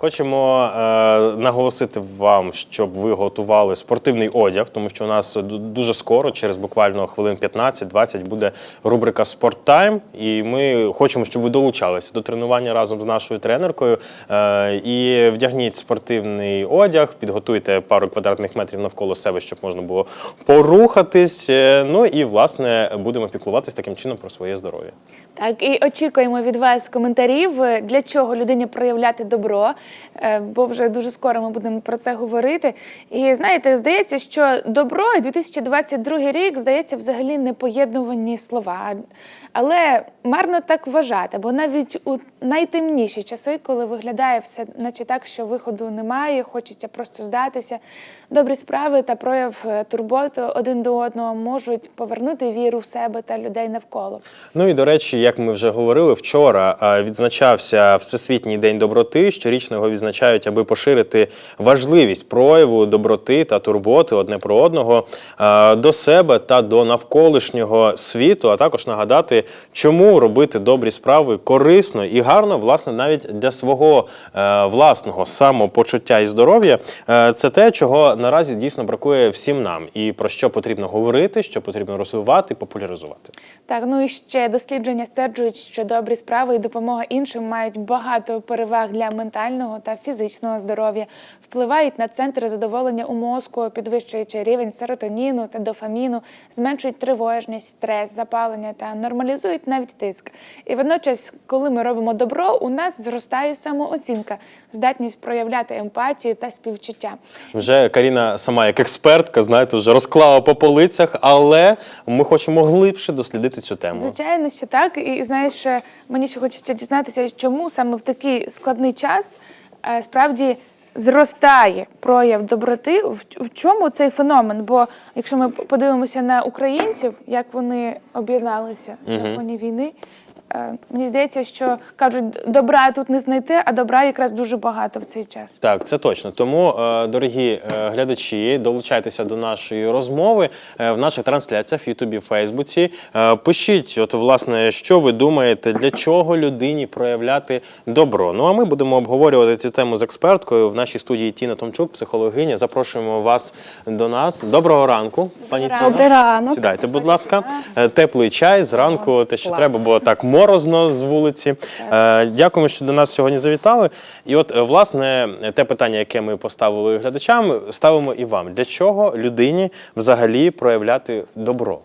Хочемо е, наголосити вам, щоб ви готували спортивний одяг, тому що у нас дуже скоро, через буквально хвилин 15-20, буде рубрика Спорттайм. І ми хочемо, щоб ви долучалися до тренування разом з нашою тренеркою. Е, і вдягніть спортивний одяг, підготуйте пару квадратних метрів навколо себе, щоб можна було порухатись. Е, ну і власне будемо піклуватися таким чином про своє здоров'я. Так, і очікуємо від вас коментарів, е, для чого людині проявляти добро, бо вже дуже скоро ми будемо про це говорити. І знаєте, здається, що добро і 2022 рік, здається, взагалі непоєднувані слова. Але марно так вважати, бо навіть у найтемніші часи, коли виглядає все, наче так, що виходу немає, хочеться просто здатися, добрі справи та прояв е, турботи один до одного можуть повернути віру в себе та людей навколо. Ну і до речі, як ми вже говорили, вчора відзначався Всесвітній день доброти. Щорічно його відзначають, аби поширити важливість прояву доброти та турботи одне про одного до себе та до навколишнього світу, а також нагадати, чому робити добрі справи корисно і гарно, власне, навіть для свого е, власного самопочуття і здоров'я. Е, Це те, чого наразі дійсно бракує всім нам, і про що потрібно говорити, що потрібно розвивати, популяризувати. Так, ну і ще дослідження стверджують, що добрі справи і допомога іншим мають багато переваг для ментального та фізичного здоров'я, впливають на центри задоволення у мозку, підвищуючи рівень серотоніну та дофаміну, зменшують тривожність, стрес, запалення та нормалізують навіть тиск. І водночас, коли ми робимо добро, у нас зростає самооцінка, здатність проявляти емпатію та співчуття. Вже Каріна сама як експертка, знаєте, вже розклала по полицях, але ми хочемо глибше дослідити цю тему. Звичайно, що так. І знаєш, мені ще хочеться дізнатися, чому саме в такий складний час е, справді зростає прояв доброти. В, чому цей феномен? Бо якщо ми подивимося на українців, як вони об'єдналися на фоні війни. Е, Мені здається, що кажуть, добра тут не знайти, а добра якраз дуже багато в цей час. Так, це точно. Тому, е, дорогі е, глядачі, долучайтеся до нашої розмови в наших трансляціях в Ютубі, Фейсбуці. Пишіть, от власне, що ви думаєте, для чого людині проявляти добро. Ну а ми будемо обговорювати цю тему з експерткою в нашій студії Тіна Томчук, психологиня. Запрошуємо вас до нас. Доброго ранку, пані Доброго Добрий ранок. Сідайте, будь ласка. Теплий чай зранку, те, що треба, бо так морозно з вулиці. Е, Дякуємо, що до нас сьогодні завітали. І от, е, власне, те питання, яке ми поставили глядачам, ставимо і вам. Для чого людині взагалі проявляти добро?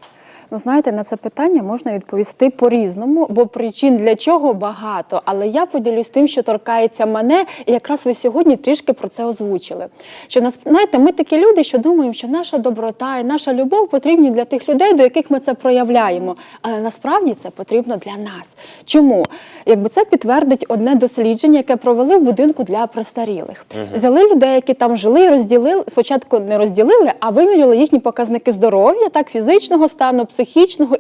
Ну, знаєте, на це питання можна відповісти по-різному, бо причин для чого багато. Але я поділюсь тим, що торкається мене, і якраз ви сьогодні трішки про це озвучили. Що нас знаєте, ми такі люди, що думаємо, що наша доброта і наша любов потрібні для тих людей, до яких ми це проявляємо. Але насправді це потрібно для нас. Чому? Якби це підтвердить одне дослідження, яке провели в будинку для престарілих. Взяли людей, які там жили, розділили спочатку не розділили, а виміряли їхні показники здоров'я, так фізичного стану, психічного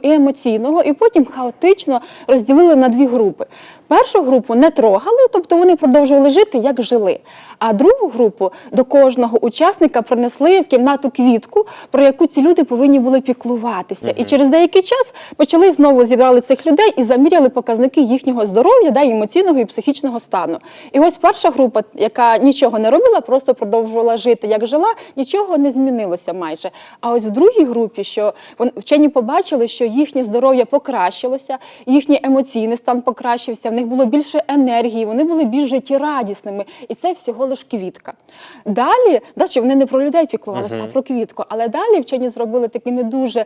і емоційного, і потім хаотично розділили на дві групи. Першу групу не трогали, тобто вони продовжували жити, як жили. А другу групу до кожного учасника принесли в кімнату квітку, про яку ці люди повинні були піклуватися. І через деякий час почали знову зібрали цих людей і заміряли показники їхнього здоров'я, да, емоційного і психічного стану. І ось перша група, яка нічого не робила, просто продовжувала жити, як жила, нічого не змінилося майже. А ось в другій групі, що вчені побачили, що їхнє здоров'я покращилося, їхній емоційний стан покращився, в них було більше енергії, вони були більш життєрадісними. І це всього лиш квітка. Далі, да, що вони не про людей піклувалися, а про квітку. Але далі вчені зробили такий не дуже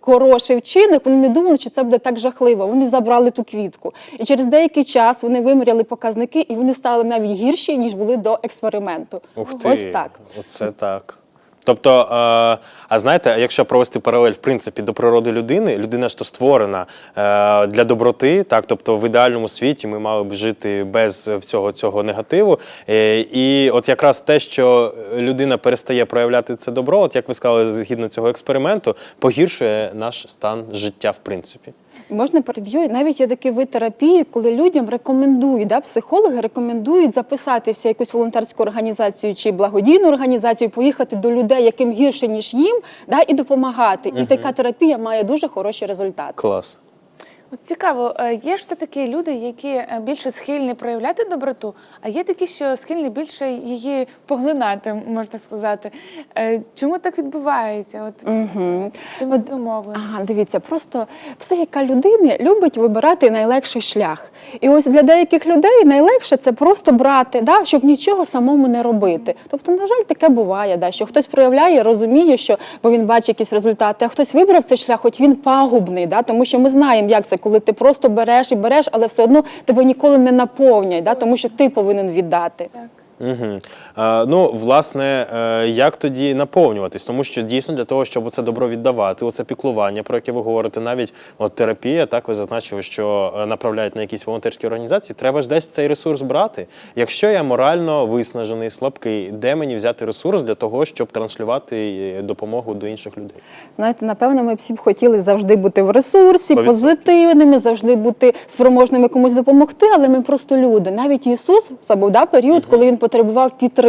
хороший вчинок. Вони не думали, що це буде так жахливо. Вони забрали ту квітку. І через деякий час вони виміряли показники, і вони стали навіть гірші, ніж були до експерименту. Ух ти, Ось так. Оце так. Тобто, е, а знаєте, якщо провести паралель в принципі до природи людини, людина ж то створена е, для доброти, так тобто в ідеальному світі ми мали б жити без всього цього негативу. Е, і от якраз те, що людина перестає проявляти це добро, от як ви сказали, згідно цього експерименту, погіршує наш стан життя, в принципі. Можна переб'ю. Навіть є такий вид терапії, коли людям рекомендують, да, психологи рекомендують записатися в якусь волонтерську організацію чи благодійну організацію, поїхати до людей, яким гірше, ніж їм, да, і допомагати. І така терапія має дуже хороші результати. Клас. От цікаво, е, є ж все таки люди, які е, більше схильні проявляти доброту, а є такі, що схильні більше її поглинати, можна сказати. Е, Чому так відбувається? От Угу. чим це зумовлено? Ага, дивіться, просто психіка людини любить вибирати найлегший шлях. І ось для деяких людей найлегше це просто брати, да, щоб нічого самому не робити. Тобто, на жаль, таке буває, да, що хтось проявляє, розуміє, що бо він бачить якісь результати, а хтось вибрав цей шлях, хоч він пагубний, да, тому що ми знаємо, як це, коли ти просто береш і береш, але все одно тебе ніколи не наповнять, да, тому що ти повинен віддати. Так. Угу. Е, ну, власне, е, як тоді наповнюватись? Тому що дійсно для того, щоб це добро віддавати, оце піклування, про яке ви говорите, навіть от терапія, так ви зазначили, що е, направляють на якісь волонтерські організації, треба ж десь цей ресурс брати. Якщо я морально виснажений, слабкий, де мені взяти ресурс для того, щоб транслювати допомогу до інших людей? Знаєте, напевно, ми всі б хотіли завжди бути в ресурсі, Сто позитивними, завжди бути спроможними комусь допомогти, але ми просто люди. Навіть Ісус це був да, період, коли він потребував підтримки.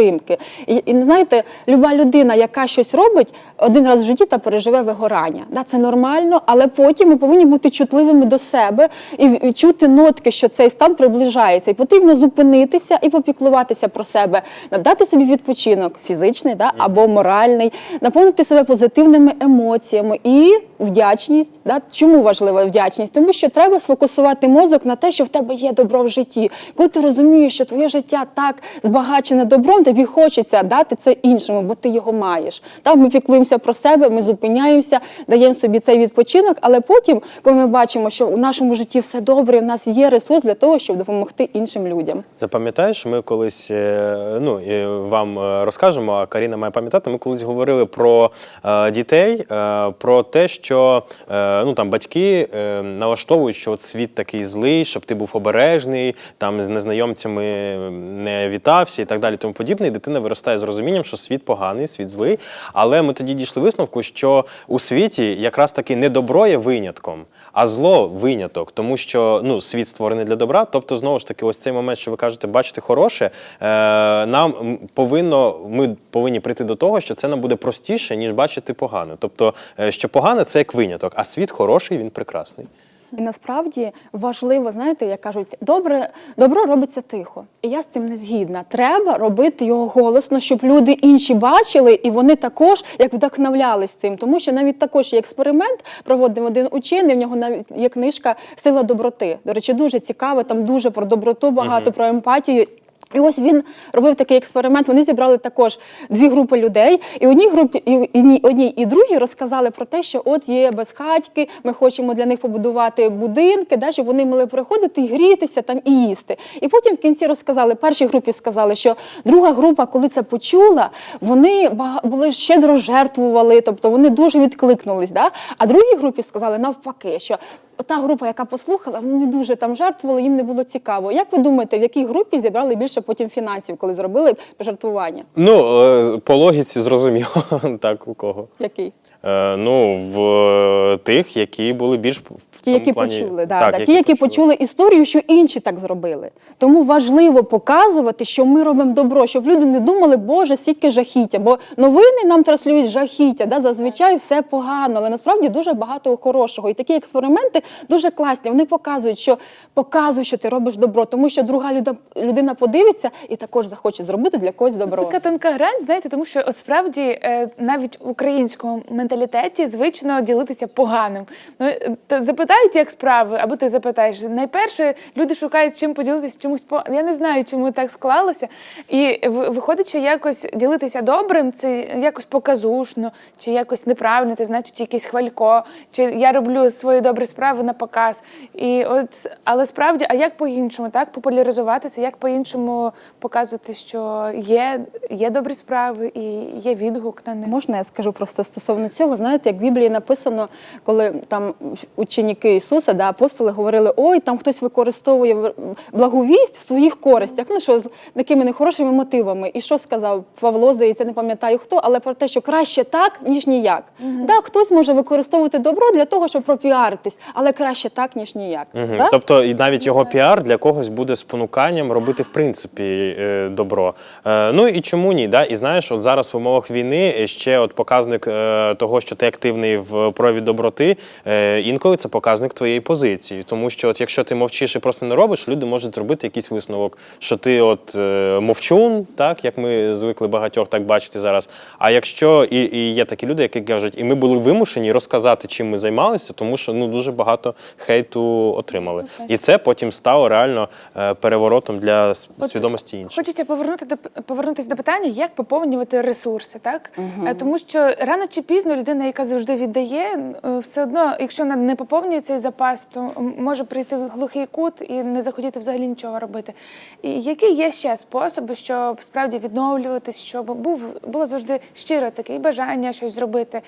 І, і знаєте, люба людина, яка щось робить один раз в житті та переживе вигорання. Да, це нормально, але потім ми повинні бути чутливими до себе і і чути нотки, що цей стан приближається. І потрібно зупинитися і попіклуватися про себе, надати собі відпочинок фізичний да, або моральний, наповнити себе позитивними емоціями і вдячність. Да? Чому важлива вдячність? Тому що треба сфокусувати мозок на те, що в тебе є добро в житті. Коли ти розумієш, що твоє життя так збагачене добром, тобі хочеться дати це іншому, бо ти його маєш. Да? Ми піклуємося про себе, ми зупиняємося, даємо собі цей відпочинок, але потім, коли ми бачимо, що у нашому житті все добре, в нас є ресурс для того, щоб допомогти іншим людям. Запам'ятаєш, ми колись е, ну вам е, розкажемо, а Каріна має пам'ятати. Ми колись говорили про е, дітей, про те, що ну там батьки налаштовують, що от світ такий злий, щоб ти був обережний, там з незнайомцями не вітався і так далі. Тому подібне. І дитина виростає з розумінням, що світ поганий, світ злий. Але ми тоді дійшли висновку, що у світі якраз таки не добро є винятком, а зло виняток, тому що ну світ створений для добра. Тобто, знову ж таки, ось цей момент, що ви кажете, бачити хороше, е, нам повинно, ми повинні прийти до того, що це нам буде простіше, ніж бачити погане. Тобто, е, що погане це як виняток, а світ хороший, він прекрасний. І насправді важливо, знаєте, як кажуть, добре, добро робиться тихо. І я з цим не згідна. Треба робити його голосно, щоб люди інші бачили, і вони також як вдохновлялись цим. Тому що навіть також є експеримент, проводив один учений. В нього навіть є книжка Сила доброти. До речі, дуже цікава, там дуже про доброту, багато про емпатію. І ось він робив такий експеримент. Вони зібрали також дві групи людей, і одній групі, і одній і другій розказали про те, що от є безхатьки, ми хочемо для них побудувати будинки, да, щоб вони могли приходити і грітися там і їсти. І потім в кінці розказали, першій групі сказали, що друга група, коли це почула, вони були щедро жертвували, тобто вони дуже відкликнулись. Да? А другій групі сказали навпаки, що та група, яка послухала, вони не дуже там жертвували, їм не було цікаво. Як ви думаєте, в якій групі зібрали більше потім фінансів, коли зробили пожертвування? Ну е, по логіці зрозуміло, так у кого. Який? Е, ну в е, тих, які були більш в Ті, цьому які плані, почули, да, так, да. ті, які почули історію, що інші так зробили. Тому важливо показувати, що ми робимо добро, щоб люди не думали, Боже, стільки жахіття. Бо новини нам транслюють жахіття, да, зазвичай все погано, але насправді дуже багато хорошого. І такі експерименти дуже класні. Вони показують, що показуй, що ти робиш добро, тому що друга люда- людина подивиться і також захоче зробити для когось добро. Така тонка грань, знаєте, тому що от справді е, навіть в українському менталітеті звично ділитися поганим. Ну е, запитають, як справи, або ти запитаєш. Найперше люди шукають чим поділитися чомусь по я не знаю, чому так склалося. І виходить, що якось ділитися добрим, це якось показушно, чи якось неправильно, це значить якесь хвалько, чи я роблю свої добрі справи на показ. І от, але справді, а як по-іншому, так популяризуватися, як по-іншому показувати, що є, є добрі справи і є відгук на них. Можна я скажу просто стосовно цього? Знаєте, як в Біблії написано, коли там ученики Ісуса, да, апостоли говорили, ой, там хтось використовує благовість в своїх користях, ну що з такими нехорошими мотивами. І що сказав Павло, здається, не пам'ятаю хто, але про те, що краще так, ніж ніяк. Да, хтось може використовувати добро для того, щоб пропіаритись, але краще так, ніж ніяк. Мгм. Да? Тобто, і навіть його піар для когось буде спонуканням робити в принципі е, добро. Е, Ну і чому ні? Да? І знаєш, от зараз в умовах війни ще от показник е, того. Того, що ти активний в прояві доброти, е, інколи це показник твоєї позиції. Тому що, от якщо ти мовчиш і просто не робиш, люди можуть зробити якийсь висновок, що ти от е, мовчун, так як ми звикли багатьох так бачити зараз. А якщо і, і є такі люди, які кажуть, і ми були вимушені розказати, чим ми займалися, тому що ну дуже багато хейту отримали. І це потім стало реально е, переворотом для От свідомості інших. Хочеться повернути до повернутися до питання, як поповнювати ресурси, так Е, тому що рано чи пізно людина, яка завжди віддає, е, все одно, якщо вона не поповнює цей запас, то може прийти в глухий кут і не захотіти взагалі нічого робити. І які є ще способи, щоб справді відновлюватись, щоб був було завжди щиро таке бажання щось зробити.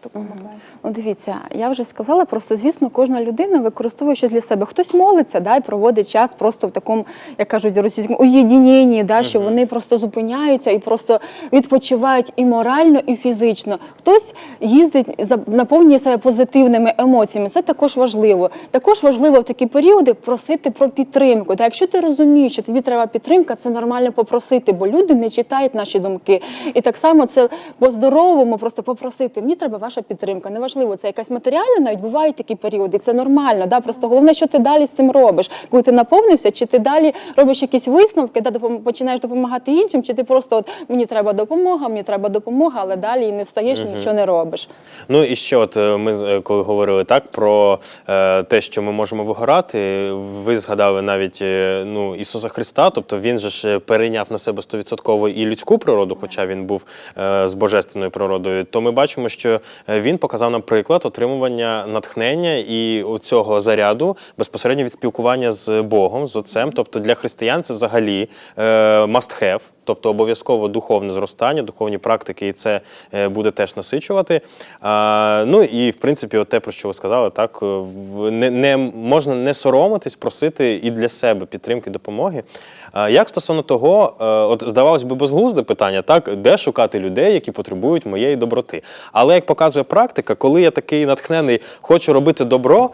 В такому плані? Ну, дивіться, я вже сказала, просто звісно, кожна людина використовує щось для себе. Хтось молиться, да, і проводить час просто в такому, як кажуть російському, уєдіненні, да, що вони просто зупиняються і просто відпочивають і морально, і фізично. Хтось їздить, за- наповнює себе позитивними емоціями. Це також важливо. Також важливо в такі періоди просити про підтримку. Та якщо ти розумієш, що тобі треба підтримка, це нормально попросити, бо люди не читають наші думки. І так само це по-здоровому просто попросити. Мені треба ваша підтримка. Неважливо, це якась матеріальна, навіть бувають такі періоди. Це нормально. Да? Просто головне, що ти далі з цим робиш. Коли ти наповнився, чи ти далі робиш якісь висновки, да, допом- починаєш допомагати іншим, чи ти просто от мені треба допомога, мені треба допомога, але далі і не встаєш і нічого не робиш. Ну і ще, от е, ми е, коли говорили так про е, те, що ми можемо вигорати, ви згадали навіть е, ну, Ісуса Христа, тобто він же ж перейняв на себе стовідсотково і людську природу, хоча він був е, з божественною природою. То ми бачимо, що він показав нам приклад отримування натхнення і цього заряду безпосередньо від спілкування з Богом, з Отцем. Тобто для християн це взагалі е, must have, тобто обов'язково духовне зростання, духовні практики, і це е, буде теж насичувати. Ну і в принципі, от те, про що ви сказали, так е, не, не можна не соромитись, просити і для себе підтримки, допомоги. Як стосовно того, е, от здавалось би, безглузде питання, так де шукати людей, які потребують моєї доброти. Але як показує практика, коли я такий натхнений, хочу робити добро.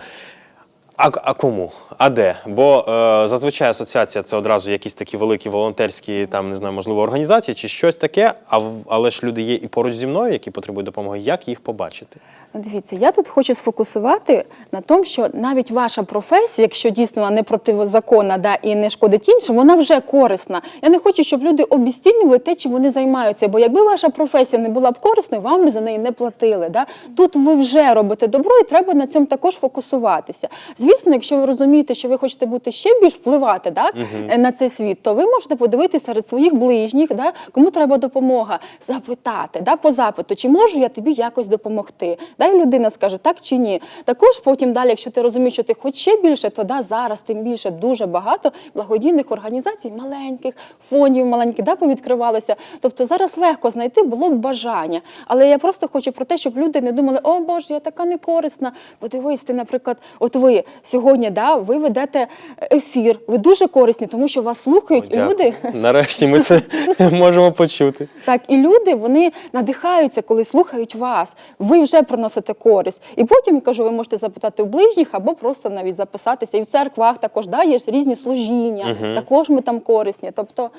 А, а кому? А де? Бо е, зазвичай асоціація це одразу якісь такі великі волонтерські, там не знаю, можливо, організації чи щось таке. А але ж люди є і поруч зі мною, які потребують допомоги. Як їх побачити? Дивіться, я тут хочу сфокусувати на тому, що навіть ваша професія, якщо дійсно вона не протизаконна да, і не шкодить іншим, вона вже корисна. Я не хочу, щоб люди обістінювали те, чим вони займаються. Бо якби ваша професія не була б корисною, вам би за неї не платили. Да? Тут ви вже робите добро, і треба на цьому також фокусуватися. Звісно, якщо ви розумієте, що ви хочете бути ще більш впливати так, е, на цей світ, то ви можете подивитися серед своїх ближніх, да, кому треба допомога, запитати да, по запиту, чи можу я тобі якось допомогти. Да, і людина скаже так чи ні. Також потім далі, якщо ти розумієш, що ти хочеш ще більше, то да, зараз тим більше дуже багато благодійних організацій, маленьких, фондів маленьких, да, повідкривалося. Тобто зараз легко знайти було б бажання. Але я просто хочу про те, щоб люди не думали, о Боже, я така некорисна. Подивись, ти, наприклад, от ви сьогодні да, ви ведете ефір, ви дуже корисні, тому що вас слухають Дякую. люди. Нарешті ми це можемо почути. Так, і люди вони надихаються, коли слухають вас. Ви вже приносите користь. І потім я кажу, ви можете запитати у ближніх або просто навіть записатися. І в церквах також да, є різні служіння. Також ми там корисні. Тобто,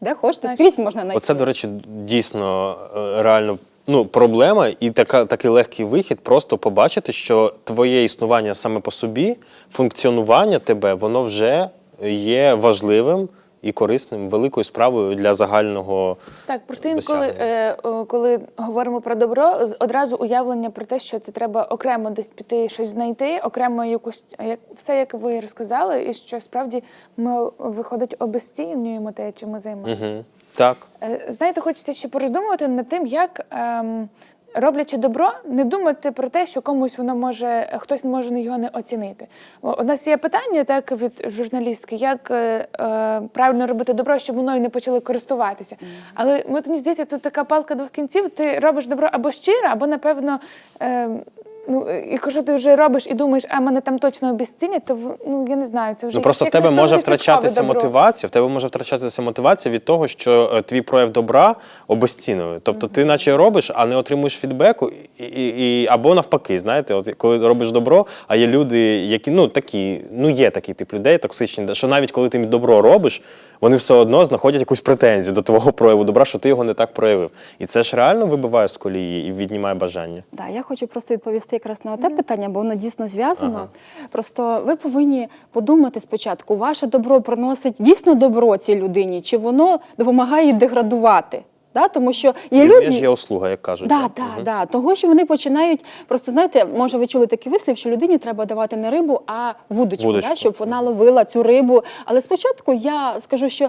де хочете, скрізь можна знайти. Оце, до речі, дійсно е, реально ну, проблема і така, такий легкий вихід просто побачити, що твоє існування саме по собі, функціонування тебе, воно вже є важливим і корисним, великою справою для загального. Так, просто інколи, е, коли говоримо про добро, одразу уявлення про те, що це треба окремо десь піти щось знайти, окремо якусь як все, як ви розказали, і що справді ми виходить обезцінюємо те, чим ми займаємося. Угу. Так. Е, Знаєте, хочеться ще пороздумувати над тим, як. Ем, Роблячи добро, не думати про те, що комусь воно може хтось може його не оцінити. У нас є питання так від журналістки, як е, е, правильно робити добро, щоб мною не почали користуватися. Але от, мені здається, тут така палка двох кінців. Ти робиш добро або щиро, або напевно. Е, Ну, і якщо ти вже робиш і думаєш, а мене там точно обіцінять, то ну я не знаю, це вже Ну просто в тебе може втрачатися мотивація. В тебе може втрачатися мотивація від того, що е, твій прояв добра обезцінує. Тобто ти наче робиш, а не отримуєш фідбеку, і, і, і або навпаки, знаєте, от коли робиш добро, а є люди, які ну такі, ну є такий тип людей, токсичні, що навіть коли ти добро робиш, вони все одно знаходять якусь претензію до твого прояву добра, що ти його не так проявив. І це ж реально вибиває з колії і віднімає бажання. Да, я хочу просто відповісти якраз на те питання, бо воно дійсно зв'язано. Просто ви повинні подумати спочатку, ваше добро приносить дійсно добро цій людині, чи воно допомагає їй деградувати. Да? Тому що є Люди... є услуга, як кажуть. Да, да, угу. да. Того, що вони починають, просто знаєте, може, ви чули такий вислів, що людині треба давати не рибу, а вудочку, Вудочку. Да, щоб вона ловила цю рибу. Але спочатку я скажу, що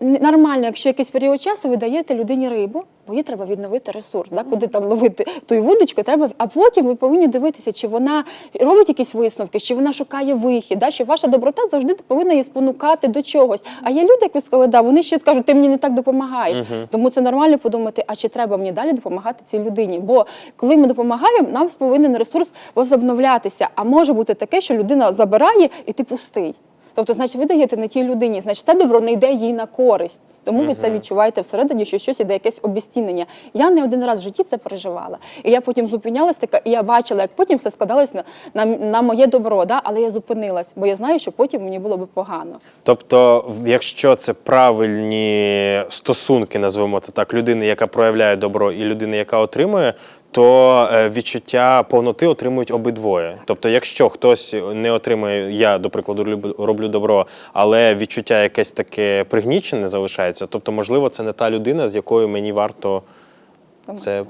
нормально, якщо якийсь період часу ви даєте людині рибу, бо їй треба відновити ресурс, да, куди там ловити ту вудочку, треба, а потім ви повинні дивитися, чи вона робить якісь висновки, чи вона шукає вихід, да, що ваша доброта завжди повинна її спонукати до чогось. А є люди, як ви сказали, да, вони ще скажуть, ти мені не так допомагаєш. Тому це нормально подумати, а чи треба мені далі допомагати цій людині? Бо коли ми допомагаємо, нам повинен ресурс возобновлятися. А може бути таке, що людина забирає і ти пустий. Тобто, значить, ви даєте не тій людині, значить, це добро не йде їй на користь. Тому ви це відчуваєте всередині, що щось іде якесь обіцінення. Я не один раз в житті це переживала. І я потім зупинялась така, і я бачила, як потім все складалось на, на, на моє добро, да? але я зупинилась, бо я знаю, що потім мені було би погано. Тобто, якщо це правильні стосунки, назвемо це так, людини, яка проявляє добро, і людини, яка отримує, то е, відчуття повноти отримують обидвоє. Тобто, якщо хтось не отримує, я, до прикладу, роблю добро, але відчуття якесь таке пригнічене залишається, тобто, можливо, це не та людина, з якою мені варто Думаю, це так.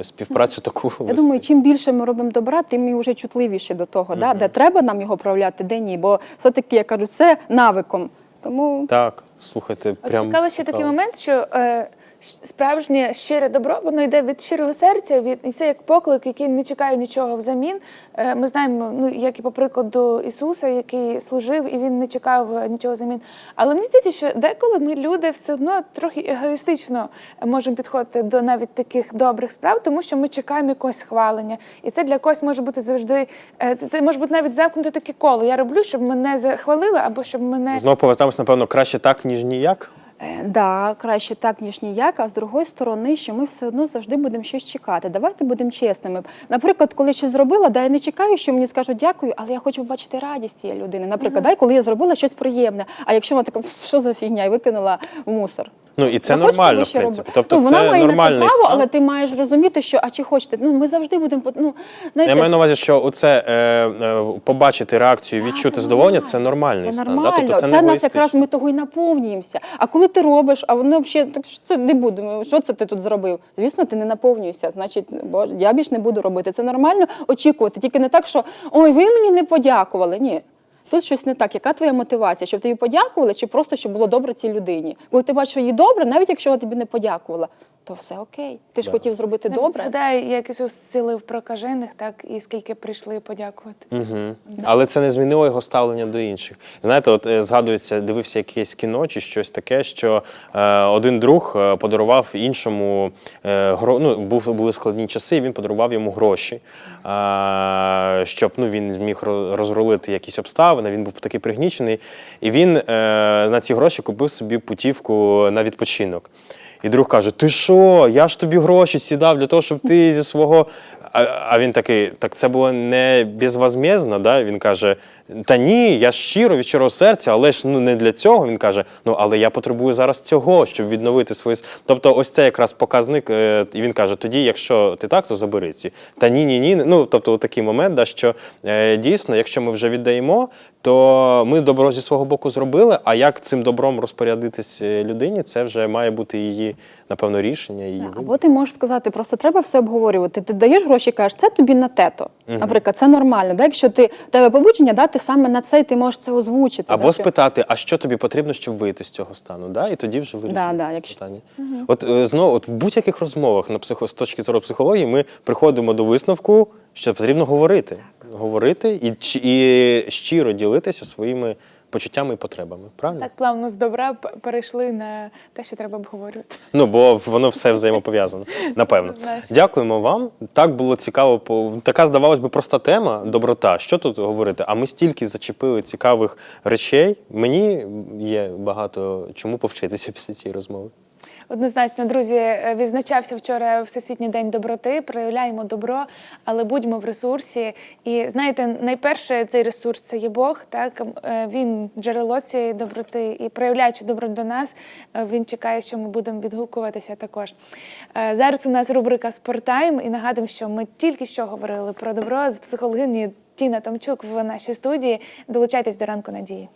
е, співпрацю таку Я вести. думаю, чим більше ми робимо добра, тим ми вже чутливіші до того, да? де треба нам його проявляти, де ні. Бо все-таки, я кажу, це навиком. Тому Так, слухайте, прям цікаво ще такий момент, що е, справжнє щире добро, воно йде від щирого серця, від і це як поклик, який не чекає нічого взамін. Е, ми знаємо, ну як і по прикладу Ісуса, який служив і він не чекав е, нічого взамін. Але мені здається, що деколи ми люди все одно трохи егоїстично можемо підходити до навіть таких добрих справ, тому що ми чекаємо якогось схвалення, і це для когось може бути завжди. е, Це, це може бути навіть замкнуте таке коло. Я роблю, щоб мене захвалили, або щоб мене Знову повертаємось, напевно, краще так, ніж ніяк. Е, Да, краще так, ніж ніяк, а з другої сторони, що ми все одно завжди будемо щось чекати. Давайте будемо чесними. Наприклад, коли щось зробила, да, я не чекаю, що мені скажуть дякую, але я хочу побачити радість цієї людини. Наприклад, дай, коли я зробила щось приємне. А якщо вона така, що за фігня, і викинула в мусор. Ну і це Ви хочете нормально, в вище принципі. робити? Тобто, ну, вона це має на це право, стан. але ти маєш розуміти, що а чи хочете. Ну ми завжди будемо ну, знаєте, Я маю на увазі, що оце е, е, побачити реакцію, відчути це задоволення це нормальний Це стан. нормально. Да? Тобто це, це не нас якраз ми того і наповнюємося. А коли ти робиш, а воно взагалі так що це не будемо. Що це ти тут зробив? Звісно, ти не наповнюєшся. Значить, бо я більш не буду робити. Це нормально очікувати. Тільки не так, що ой, ви мені не подякували. Ні. Тут щось не так. Яка твоя мотивація? Щоб тобі подякували, чи просто щоб було добре цій людині? Коли ти бачиш, їй добре, навіть якщо вона тобі не подякувала, то все окей. Ти ж Да. хотів зробити Навіть добре. Згадай, як Ісус зцілив прокажених, так і скільки прийшли подякувати. Угу. Але це не змінило його ставлення до інших. Знаєте, от е, згадується, дивився якесь кіно чи щось таке, що е, один друг е, подарував іншому е, гро... ну, був, були складні часи, і він подарував йому гроші, е, щоб ну, він зміг розрулити якісь обставини. Він був такий пригнічений. І він е, на ці гроші купив собі путівку на відпочинок. І друг каже: Ти що? Я ж тобі гроші сідав для того, щоб ти зі свого. А, а він такий, так це було не безвозмездно, да? Він каже: Та ні, я щиро від щирого серця, але ж ну не для цього. Він каже: Ну але я потребую зараз цього, щоб відновити свої. Тобто, ось це якраз показник. е, І він каже: тоді, якщо ти так, то забери ці. Та ні, ні, ні. Ну тобто, такий момент, да, що е, дійсно, якщо ми вже віддаємо, то ми добро зі свого боку зробили. А як цим добром розпорядитись е, людині, це вже має бути її, напевно, рішення. Її Да. Або ти можеш сказати, просто треба все обговорювати. Ти даєш гроші, кажеш, це тобі на тето. Наприклад, це нормально. Да? Якщо ти тебе побудження, дати саме на це, і ти можеш це озвучити. Або да, спитати, а що тобі потрібно, щоб вийти з цього стану? Да? І тоді вже вирішити Да, да, якщо- питання. От е, знову, от в будь-яких розмовах на психо, з точки зору психології, ми приходимо до висновку, що потрібно говорити. Говорити і, і щиро ділитися своїми почуттями і потребами. Правильно? Так плавно з добра перейшли на те, що треба обговорювати. Ну, бо воно все взаємопов'язано, напевно. Дякуємо вам. Так було цікаво. Така, здавалось би, проста тема доброта. Що тут говорити? А ми стільки зачепили цікавих речей. Мені є багато чому повчитися після цієї розмови. Однозначно, друзі, е, відзначався вчора Всесвітній день доброти. Проявляємо добро, але будьмо в ресурсі. І знаєте, найперше цей ресурс це є Бог. Так Е, він джерело цієї доброти, і проявляючи добро до нас, е, він чекає, що ми будемо відгукуватися також. Зараз у нас рубрика Спорттайм, і нагадуємо, що ми тільки що говорили про добро з психологинею Тіна Томчук в нашій студії. Долучайтесь до ранку надії.